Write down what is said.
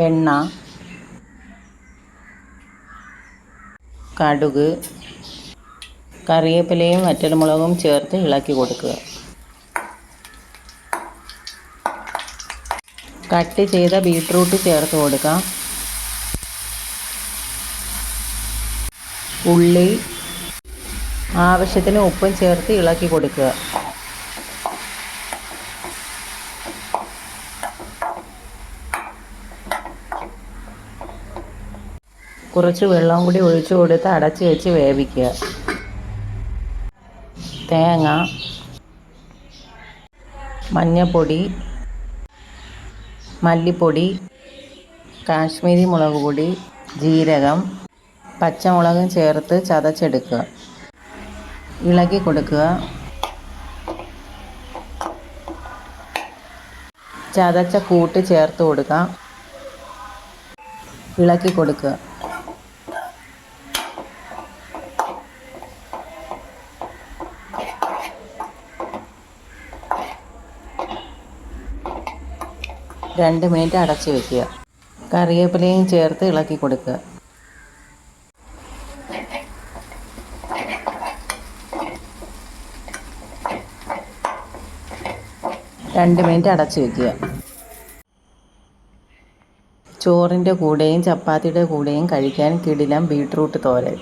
എണ്ണ കടുക് കറിവേപ്പിലയും വറ്റൽമുളകും ചേർത്ത് ഇളക്കി കൊടുക്കുക. കട്ട് ചെയ്ത ബീട്രൂട്ട് ചേർത്ത് കൊടുക്കാം. ഉള്ളി ആവശ്യത്തിന് ഉപ്പും ചേർത്ത് ഇളക്കി കൊടുക്കുക. കുറച്ച് വെള്ളം കൂടി ഒഴിച്ചു കൊടുത്ത് അടച്ച് വെച്ച് വേവിക്കുക. തേങ്ങ മഞ്ഞപ്പൊടി മല്ലിപ്പൊടി കാശ്മീരി മുളക് പൊടി ജീരകം പച്ചമുളകും ചേർത്ത് ചതച്ചെടുക്കുക. ഇളക്കി കൊടുക്കുക. ചതച്ച കൂട്ട് ചേർത്ത് കൊടുക്കുക. ഇളക്കി കൊടുക്കുക. രണ്ട് മിനിറ്റ് അടച്ചു വയ്ക്കുക കറിവേപ്പിലയും ചേർത്ത് ഇളക്കി കൊടുക്കുക. രണ്ട് മിനിറ്റ് അടച്ചു വയ്ക്കുക ചോറിന്റെ കൂടെയും ചപ്പാത്തിയുടെ കൂടെയും കഴിക്കാൻ കിടിലം ബീട്രൂട്ട് തോരൻ.